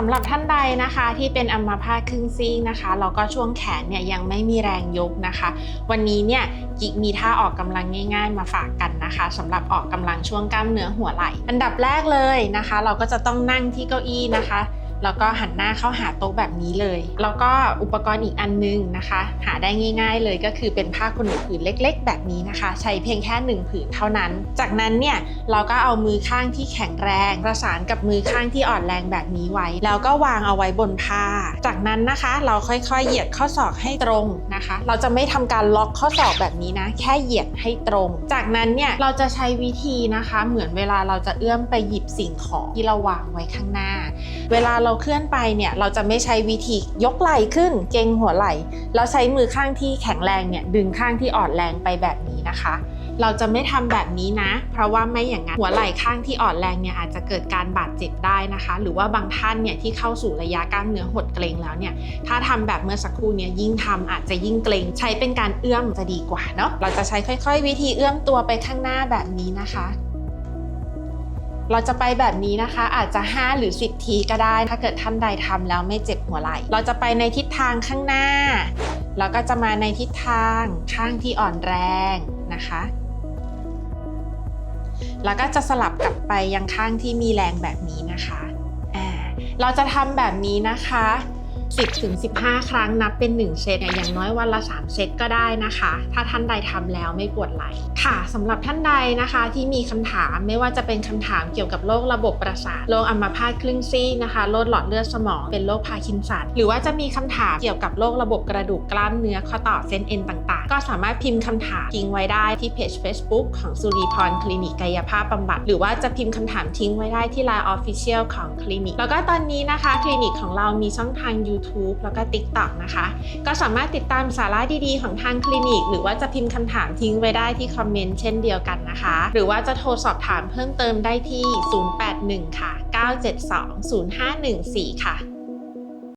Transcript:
สำหรับท่านใดนะคะที่เป็นอัมพาตครึ่งซีกนะคะแล้วก็ช่วงแขนเนี่ยยังไม่มีแรงยกนะคะ วันนี้เนี่ยกิกมีท่าออกกำลังง่าย ๆ มาฝากกันนะคะสำหรับออกกำลังช่วงกล้ามเนื้อหัวไหล่ อันดับแรกเลยนะคะ เราก็จะต้องนั่งที่เก้าอี้นะคะ แล้วก็หันหน้าเข้าหาโต๊ะแบบนี้เลย แล้วก็อุปกรณ์อีกอันนึงนะคะ หาได้ง่าย ๆ เลยก็คือเป็นผ้าขนหนูผืนเล็ก ๆ แบบนี้นะคะ ใช้เพียงแค่หนึ่งผืนเท่านั้น จากนั้นเนี่ยเราก็เอามือข้างที่แข็งแรง ประสานกับมือข้างที่อ่อนแรงแบบนี้ไว้ แล้วก็วางเอาไว้บนผ้า จากนั้นนะคะเราค่อยๆ เหยียดข้อศอกให้ตรงนะคะ เราจะไม่ทำการล็อกข้อศอกแบบนี้นะ แค่เหยียดให้ตรง จากนั้นเนี่ยเราจะใช้วิธีนะคะ เหมือนเวลาเราจะเอื้อมไปหยิบสิ่งของที่เราวางไว้ข้างหน้า เวลาเราเราเคลื่อนไปเนี่ยเราจะไม่ใช้วิธียกไหล่ขึ้น เกรงหัวไหล่แล้วใช้มือข้างที่แข็งแรงเนี่ยดึงข้างที่อ่อนแรงไปแบบนี้นะคะ เราจะไม่ทำแบบนี้นะ เพราะว่าไม่อย่างนั้นหัวไหล่ข้างที่อ่อนแรงเนี่ยอาจจะเกิดการบาดเจ็บได้นะคะ หรือว่าบางท่านเนี่ยที่เข้าสู่ระยะกล้ามเนื้อหดเกรงแล้วเนี่ยถ้าทำแบบเมื่อสักครู่เนี่ยยิ่งทำอาจจะยิ่งเกรงใช้เป็นการเอื้อมจะดีกว่าเนาะเราจะใช้ค่อย ๆ วิธีเอื้อมตัวไปข้างหน้าแบบนี้นะคะ เราจะไปแบบนี้นะคะ อาจจะ 5 หรือ 10 ทีก็ได้ ถ้าเกิดท่านใดทำแล้วไม่เจ็บหัวไหล่ เราจะไปในทิศทางข้างหน้า แล้วก็จะมาในทิศทางข้างที่อ่อนแรงนะคะ แล้วก็จะสลับกลับไปยังข้างที่มีแรงแบบนี้นะคะ อ่า เราจะทำแบบนี้นะคะ 10ถึง15 ครั้งนับเป็น 1 เซตเนี่ยอย่างน้อยวันละ 3 เซตก็ได้นะคะ ถ้าท่านใดทำแล้วไม่ปวดไหล่ค่ะสำหรับท่านใดนะคะที่มีคำถามไม่ว่าจะเป็นคำถามเกี่ยวกับโรคระบบประสาทโรคอัมพาตครึ่งซีกนะคะโรคหลอดเลือดสมองเป็นโรคพาร์กินสันหรือว่าจะมีคำถามเกี่ยวกับโรคระบบกระดูกกล้ามเนื้อข้อต่อเส้นเอ็นต่างๆ ก็สามารถพิมพ์คำถามทิ้งไว้ได้ที่เพจ Facebook ของสุริพรคลินิกกายภาพบำบัดหรือว่าจะพิมพ์คำถามทิ้งไว้ได้ที่ Line Official ของคลินิกแล้วก็ตอนนี้นะคะคลินิกของเรามีช่องทาง YouTube แล้วก็ TikTok นะคะ ก็สามารถติดตามสาระดีๆ ของทางคลินิก หรือว่าจะพิมพ์คำถามทิ้งไว้ได้ที่คอมเมนต์เช่นเดียวกันนะคะ หรือว่าจะโทรสอบถามเพิ่มเติมได้ที่ 081 ค่ะ 972 0514 ค่ะ